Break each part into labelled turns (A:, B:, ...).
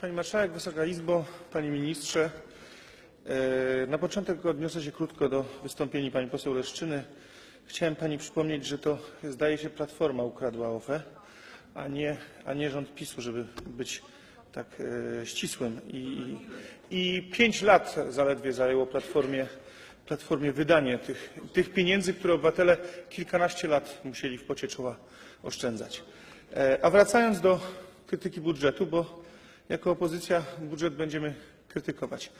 A: Pani Marszałek, Wysoka Izbo, Panie Ministrze. E, Na początek odniosę się krótko do wystąpienia Pani poseł Leszczyny. Chciałem Pani przypomnieć, że to zdaje się Platforma ukradła OFE, a nie, a nie rząd PiSu, żeby być tak e, ścisłym. I, I pięć lat zaledwie zajęło Platformie, Platformie wydanie tych, tych pieniędzy, które obywatele kilkanaście lat musieli w pocie czoła oszczędzać. E, A wracając do krytyki budżetu, bo jako opozycja budżet będziemy krytykować.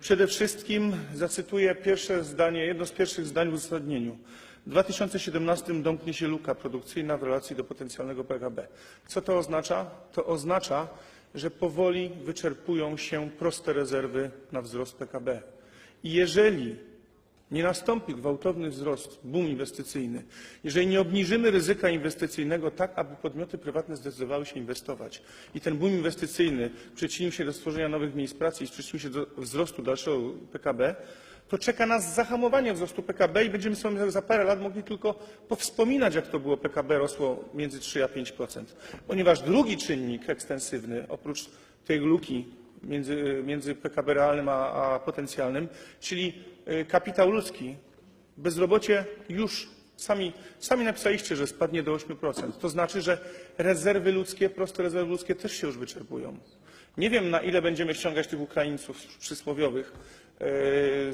A: Przede wszystkim zacytuję pierwsze zdanie, jedno z pierwszych zdań w uzasadnieniu. W 2017 domknie się luka produkcyjna w relacji do potencjalnego PKB. Co to oznacza? To oznacza, że powoli wyczerpują się proste rezerwy na wzrost PKB. I jeżeli nie nastąpi gwałtowny wzrost, boom inwestycyjny, jeżeli nie obniżymy ryzyka inwestycyjnego tak, aby podmioty prywatne zdecydowały się inwestować. I ten boom inwestycyjny przyczynił się do stworzenia nowych miejsc pracy i przyczynił się do wzrostu dalszego PKB, to czeka nas zahamowanie wzrostu PKB i będziemy sobie za parę lat mogli tylko powspominać, jak to było. PKB rosło między 3 a 5%. Ponieważ drugi czynnik ekstensywny, oprócz tej luki między, między PKB realnym a, a potencjalnym, czyli kapitał ludzki. Bezrobocie już sami, sami napisaliście, że spadnie do 8%. To znaczy, że rezerwy ludzkie, proste rezerwy ludzkie też się już wyczerpują. Nie wiem, na ile będziemy ściągać tych Ukraińców przysłowiowych, y,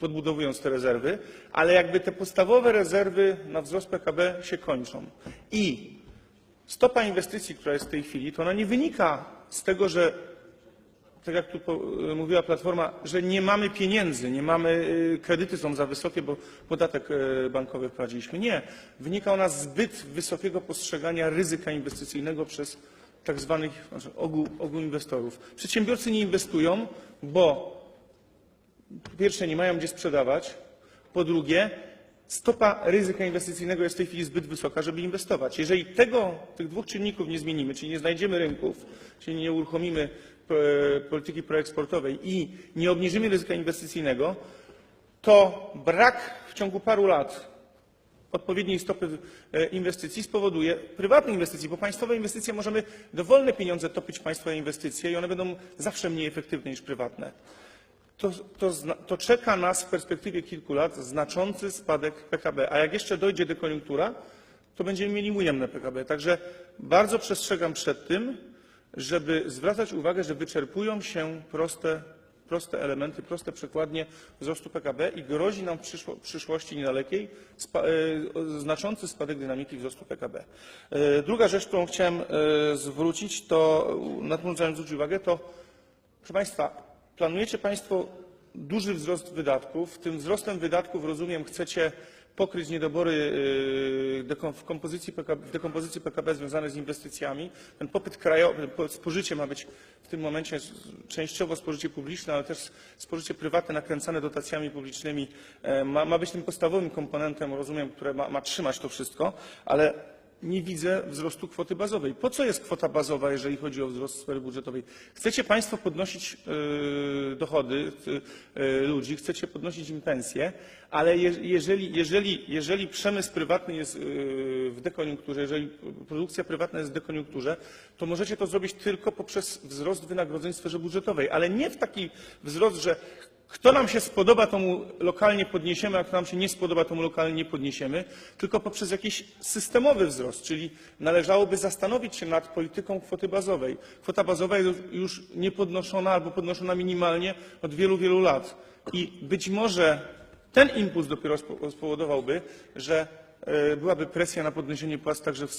A: podbudowując te rezerwy, ale jakby te podstawowe rezerwy na wzrost PKB się kończą. I stopa inwestycji, która jest w tej chwili, to ona nie wynika z tego, że tak jak tu po- mówiła Platforma, że nie mamy pieniędzy, nie mamy, y, kredyty są za wysokie, bo podatek y, bankowy wprowadziliśmy. Nie. Wynika ona z zbyt wysokiego postrzegania ryzyka inwestycyjnego przez tak zwanych znaczy ogół, ogół inwestorów. Przedsiębiorcy nie inwestują, bo po pierwsze nie mają gdzie sprzedawać, po drugie stopa ryzyka inwestycyjnego jest w tej chwili zbyt wysoka, żeby inwestować. Jeżeli tego, tych dwóch czynników nie zmienimy, czyli nie znajdziemy rynków, czyli nie uruchomimy polityki proeksportowej i nie obniżymy ryzyka inwestycyjnego, to brak w ciągu paru lat odpowiedniej stopy e, inwestycji spowoduje prywatne inwestycje, bo państwowe inwestycje możemy dowolne pieniądze topić w państwowe inwestycje i one będą zawsze mniej efektywne niż prywatne to, to, to czeka nas w perspektywie kilku lat znaczący spadek PKB. A jak jeszcze dojdzie dekoniunktura, to będziemy mieli ujemne PKB. Także bardzo przestrzegam przed tym, żeby zwracać uwagę, że wyczerpują się proste, proste elementy, proste przekładnie wzrostu PKB i grozi nam w przyszło, przyszłości niedalekiej spa, e, znaczący spadek dynamiki wzrostu PKB. E, druga rzecz, którą chciałem e, zwrócić, to na którą chciałem zwrócić uwagę, to Proszę Państwa, planujecie Państwo duży wzrost wydatków. Tym wzrostem wydatków, rozumiem, chcecie pokryć niedobory dekom- w kompozycji PKB, w dekompozycji PKB związane z inwestycjami. Ten popyt krajowy, po- spożycie ma być w tym momencie częściowo spożycie publiczne, ale też spożycie prywatne nakręcane dotacjami publicznymi e, ma, ma być tym podstawowym komponentem, rozumiem, które ma, ma trzymać to wszystko, ale nie widzę wzrostu kwoty bazowej. Po co jest kwota bazowa, jeżeli chodzi o wzrost sfery budżetowej? Chcecie Państwo podnosić yy, dochody yy, ludzi, chcecie podnosić im pensje, ale je, jeżeli, jeżeli, jeżeli przemysł prywatny jest yy, w dekoniunkturze, jeżeli produkcja prywatna jest w dekoniunkturze, to możecie to zrobić tylko poprzez wzrost wynagrodzeń w sferze budżetowej, ale nie w taki wzrost, że kto nam się spodoba, to mu lokalnie podniesiemy, a kto nam się nie spodoba, to mu lokalnie nie podniesiemy, tylko poprzez jakiś systemowy wzrost, czyli należałoby zastanowić się nad polityką kwoty bazowej. Kwota bazowa jest już niepodnoszona albo podnoszona minimalnie od wielu, wielu lat. I być może ten impuls dopiero spo- spowodowałby, że e, byłaby presja na podniesienie płac także w, e,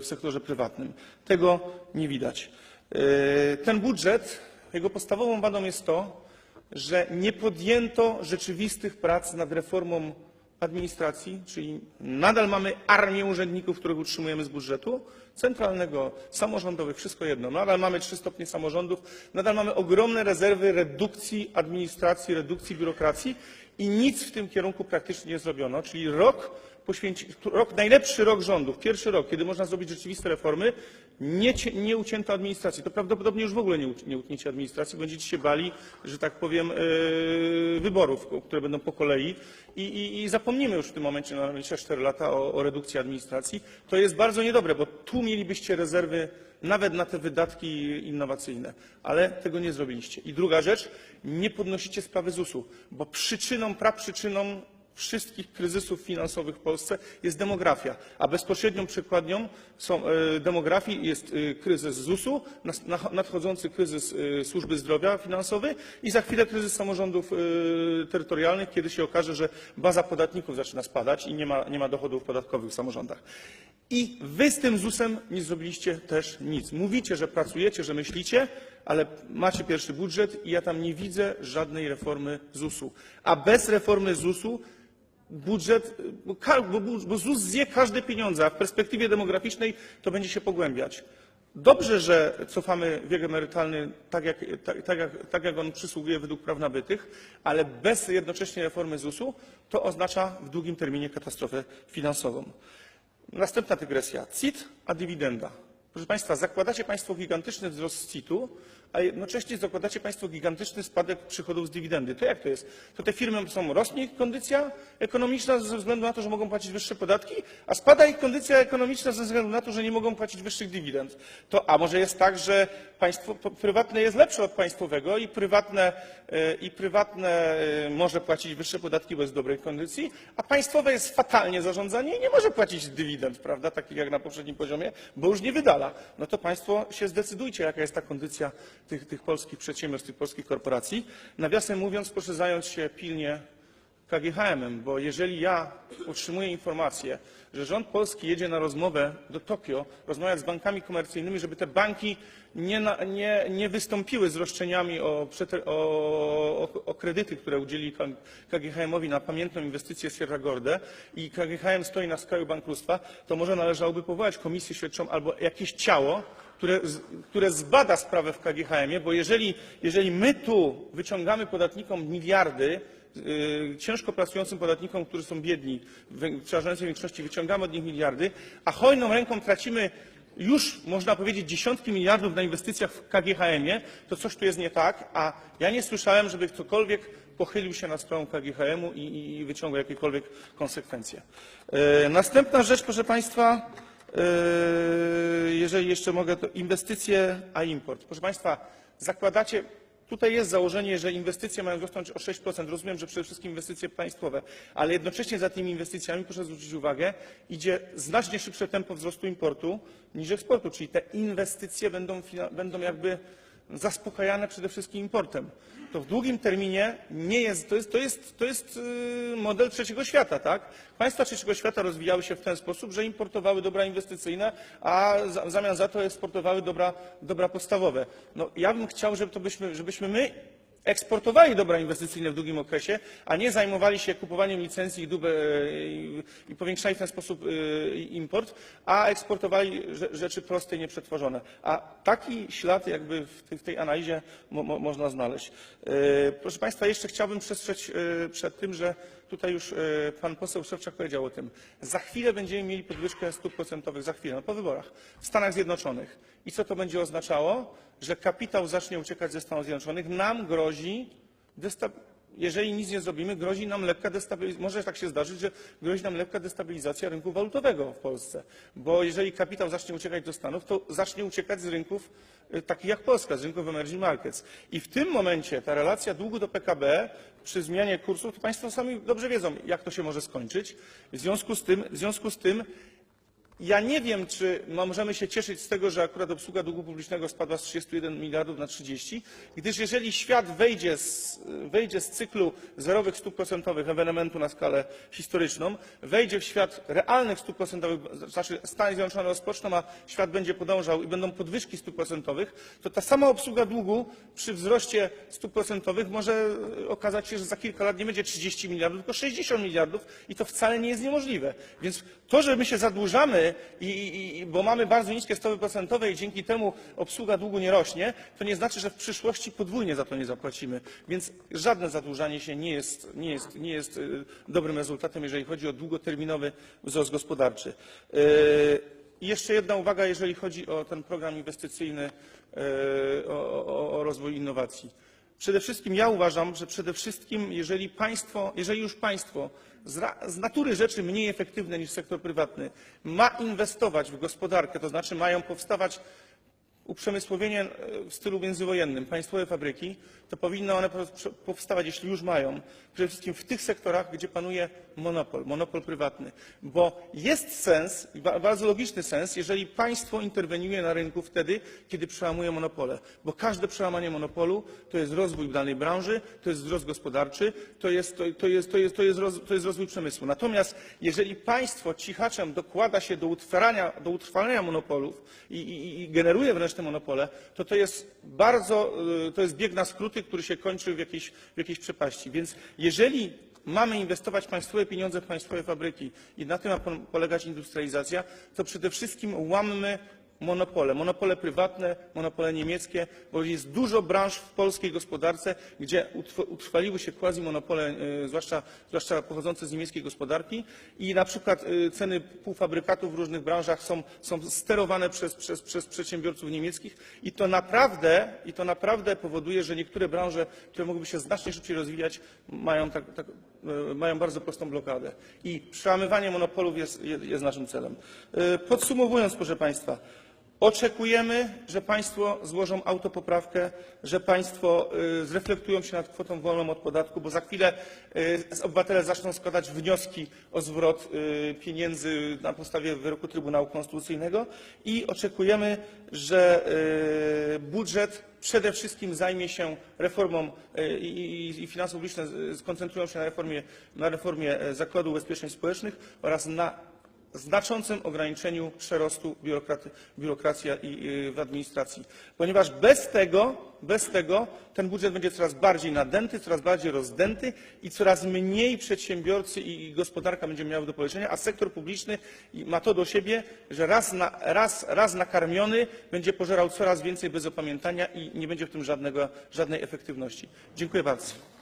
A: w sektorze prywatnym. Tego nie widać. E, Ten budżet, jego podstawową wadą jest to, że nie podjęto rzeczywistych prac nad reformą administracji, czyli nadal mamy armię urzędników, których utrzymujemy z budżetu centralnego, samorządowych, wszystko jedno. Nadal mamy trzy stopnie samorządów, nadal mamy ogromne rezerwy redukcji administracji, redukcji biurokracji i nic w tym kierunku praktycznie nie zrobiono, czyli rok poświęci, rok, najlepszy rok rządów, pierwszy rok, kiedy można zrobić rzeczywiste reformy, nie, nie ucięto administracji. To prawdopodobnie już w ogóle nie, nie utniecie administracji. Będziecie się bali, że tak powiem, yy, wyborów, które będą po kolei i, i, i zapomnimy już w tym momencie na 4 lata o, o redukcji administracji. To jest bardzo niedobre, bo tu mielibyście rezerwy nawet na te wydatki innowacyjne, ale tego nie zrobiliście. I druga rzecz, nie podnosicie sprawy ZUS-u, bo przyczyną, praprzyczyną wszystkich kryzysów finansowych w Polsce jest demografia, a bezpośrednią przykładnią są, e, demografii jest e, kryzys ZUS-u, nadchodzący kryzys e, służby zdrowia finansowy i za chwilę kryzys samorządów terytorialnych, kiedy się okaże, że baza podatników zaczyna spadać i nie ma, nie ma dochodów podatkowych w samorządach. I wy z tym ZUS-em nie zrobiliście też nic. Mówicie, że pracujecie, że myślicie, ale macie pierwszy budżet i ja tam nie widzę żadnej reformy ZUS-u. A bez reformy ZUS-u budżet, bo, ZUS zje każde pieniądze, a w perspektywie demograficznej to będzie się pogłębiać. Dobrze, że cofamy wiek emerytalny tak jak, tak, tak, jak, tak jak on przysługuje według praw nabytych, ale bez jednocześnie reformy ZUS-u to oznacza w długim terminie katastrofę finansową. Następna dygresja. CIT, a dywidenda. Proszę Państwa, zakładacie Państwo gigantyczny wzrost CIT-u, a jednocześnie zakładacie Państwo gigantyczny spadek przychodów z dywidendy. To jak to jest? To te firmy są, rośnie ich kondycja ekonomiczna ze względu na to, że mogą płacić wyższe podatki, a spada ich kondycja ekonomiczna ze względu na to, że nie mogą płacić wyższych dywidend. To, a może jest tak, że państwo prywatne jest lepsze od państwowego i prywatne, e, i prywatne e, może płacić wyższe podatki bez dobrej kondycji, a państwowe jest fatalnie zarządzanie i nie może płacić dywidend, prawda, takich jak na poprzednim poziomie, bo już nie wydala. No to państwo się zdecydujcie, jaka jest ta kondycja tych, tych polskich przedsiębiorstw, tych polskich korporacji. Nawiasem mówiąc, proszę zająć się pilnie KGHM-em, bo jeżeli ja otrzymuję informację, że rząd polski jedzie na rozmowę do Tokio, rozmawiać z bankami komercyjnymi, żeby te banki nie, na, nie, nie wystąpiły z roszczeniami o, o, o, kredyty, które udzieli KGHM-owi na pamiętną inwestycję Sierra Gorda i KGHM stoi na skraju bankructwa, to może należałoby powołać komisję śledczą albo jakieś ciało, które, które zbada sprawę w KGHM-ie, bo jeżeli, jeżeli my tu wyciągamy podatnikom miliardy, yy, ciężko pracującym podatnikom, którzy są biedni, w przeważającej większości wyciągamy od nich miliardy, a hojną ręką tracimy już, można powiedzieć, dziesiątki miliardów na inwestycjach w KGHM-ie, to coś tu jest nie tak, a ja nie słyszałem, żeby ktokolwiek pochylił się nad sprawą KGHM-u i, i, wyciągał jakiekolwiek konsekwencje. Yy, Następna rzecz, proszę Państwa, jeżeli jeszcze mogę, to inwestycje, a import. Proszę Państwa, zakładacie, tutaj jest założenie, że inwestycje mają rosnąć o 6%. Rozumiem, że przede wszystkim inwestycje państwowe, ale jednocześnie za tymi inwestycjami, proszę zwrócić uwagę, idzie znacznie szybsze tempo wzrostu importu niż eksportu, czyli te inwestycje będą, będą jakby zaspokajane przede wszystkim importem. To w długim terminie nie jest, to jest, to jest, to jest yy, model trzeciego świata, tak? Państwa trzeciego świata rozwijały się w ten sposób, że importowały dobra inwestycyjne, a w zamian za to eksportowały dobra, dobra podstawowe. No, ja bym chciał, żeby to byśmy, żebyśmy my eksportowali dobra inwestycyjne w długim okresie, a nie zajmowali się kupowaniem licencji i, dube, i, i powiększali w ten sposób y, import, a eksportowali rze- rzeczy proste i nieprzetworzone. A taki ślad jakby w tej, analizie mo, mo, można znaleźć. Y, Proszę Państwa, jeszcze chciałbym przestrzec przed tym, że tutaj już pan poseł Szewczak powiedział o tym. Za chwilę będziemy mieli podwyżkę stóp procentowych, za chwilę, no po wyborach w Stanach Zjednoczonych. I co to będzie oznaczało? Że kapitał zacznie uciekać ze Stanów Zjednoczonych. Nam grozi jeżeli nic nie zrobimy, grozi nam lekka destabilizacja, może tak się zdarzyć, że grozi nam lekka destabilizacja rynku walutowego w Polsce. Bo jeżeli kapitał zacznie uciekać do Stanów, to zacznie uciekać z rynków y, takich jak Polska, z rynków emerging markets. I w tym momencie ta relacja długu do PKB przy zmianie kursów, to Państwo sami dobrze wiedzą, jak to się może skończyć. W związku z tym, w związku z tym ja nie wiem, czy możemy się cieszyć z tego, że akurat obsługa długu publicznego spadła z 31 miliardów na 30, gdyż jeżeli świat wejdzie z, wejdzie z cyklu zerowych stóp procentowych ewenementu na skalę historyczną, wejdzie w świat realnych stóp procentowych, znaczy Stany Zjednoczone rozpoczną, a świat będzie podążał i będą podwyżki stóp procentowych, to ta sama obsługa długu przy wzroście stóp procentowych może okazać się, że za kilka lat nie będzie 30 miliardów, tylko 60 miliardów i to wcale nie jest niemożliwe. Więc to, że my się zadłużamy, i, i, bo mamy bardzo niskie stopy procentowe i dzięki temu obsługa długu nie rośnie, to nie znaczy, że w przyszłości podwójnie za to nie zapłacimy. Więc żadne zadłużanie się nie jest, nie jest, nie jest y, dobrym rezultatem, jeżeli chodzi o długoterminowy wzrost gospodarczy. Y, I jeszcze jedna uwaga, jeżeli chodzi o ten program inwestycyjny, y, o, o, o rozwój innowacji. Przede wszystkim ja uważam, że przede wszystkim, jeżeli państwo, jeżeli już państwo z, natury rzeczy mniej efektywne niż sektor prywatny ma inwestować w gospodarkę, to znaczy mają powstawać uprzemysłowienie e, w stylu międzywojennym, państwowe fabryki, to powinny one powstawać, jeśli już mają, przede wszystkim w tych sektorach, gdzie panuje monopol, monopol prywatny. Bo jest sens, bardzo logiczny sens, jeżeli państwo interweniuje na rynku wtedy, kiedy przełamuje monopole. Bo każde przełamanie monopolu to jest rozwój danej branży, to jest wzrost gospodarczy, to jest, to, to jest, to jest, to jest, roz, to jest rozwój przemysłu. Natomiast jeżeli państwo cichaczem dokłada się do utrwalania, do utrwalania monopolów i, i, i generuje wręcz te monopole, to to jest bardzo, y, to jest bieg na skróty, który się kończy w jakiejś, w jakiejś przepaści. Więc jeżeli mamy inwestować państwowe pieniądze w państwowe fabryki i na tym ma po- polegać industrializacja, to przede wszystkim łammy monopole, monopole prywatne, monopole niemieckie, bo jest dużo branż w polskiej gospodarce, gdzie utrwaliły się quasi-monopole, y, zwłaszcza, zwłaszcza pochodzące z niemieckiej gospodarki i na przykład y, ceny półfabrykatów w różnych branżach są, są sterowane przez, przez, przez przedsiębiorców niemieckich i to naprawdę, i to naprawdę powoduje, że niektóre branże, które mogłyby się znacznie szybciej rozwijać, mają, tak, tak, y, mają bardzo prostą blokadę. I przełamywanie monopolów jest, jest, naszym celem. Podsumowując, proszę Państwa, Oczekujemy, że Państwo złożą autopoprawkę, że Państwo y, zreflektują się nad kwotą wolną od podatku, bo za chwilę y, obywatele zaczną składać wnioski o zwrot y, pieniędzy na podstawie wyroku Trybunału Konstytucyjnego i oczekujemy, że budżet przede wszystkim zajmie się reformą i, i, i finanse publiczne skoncentrują się na reformie, na reformie e, Zakładu Ubezpieczeń Społecznych oraz na znaczącym ograniczeniu przerostu biurokracji i- w administracji. Ponieważ bez tego, bez tego ten budżet będzie coraz bardziej nadęty, coraz bardziej rozdęty i coraz mniej przedsiębiorcy i gospodarka będzie miały do powiedzenia, a sektor publiczny ma to do siebie, że raz, na, raz, raz nakarmiony będzie pożerał coraz więcej bez opamiętania i nie będzie w tym żadnego, żadnej efektywności. Dziękuję bardzo.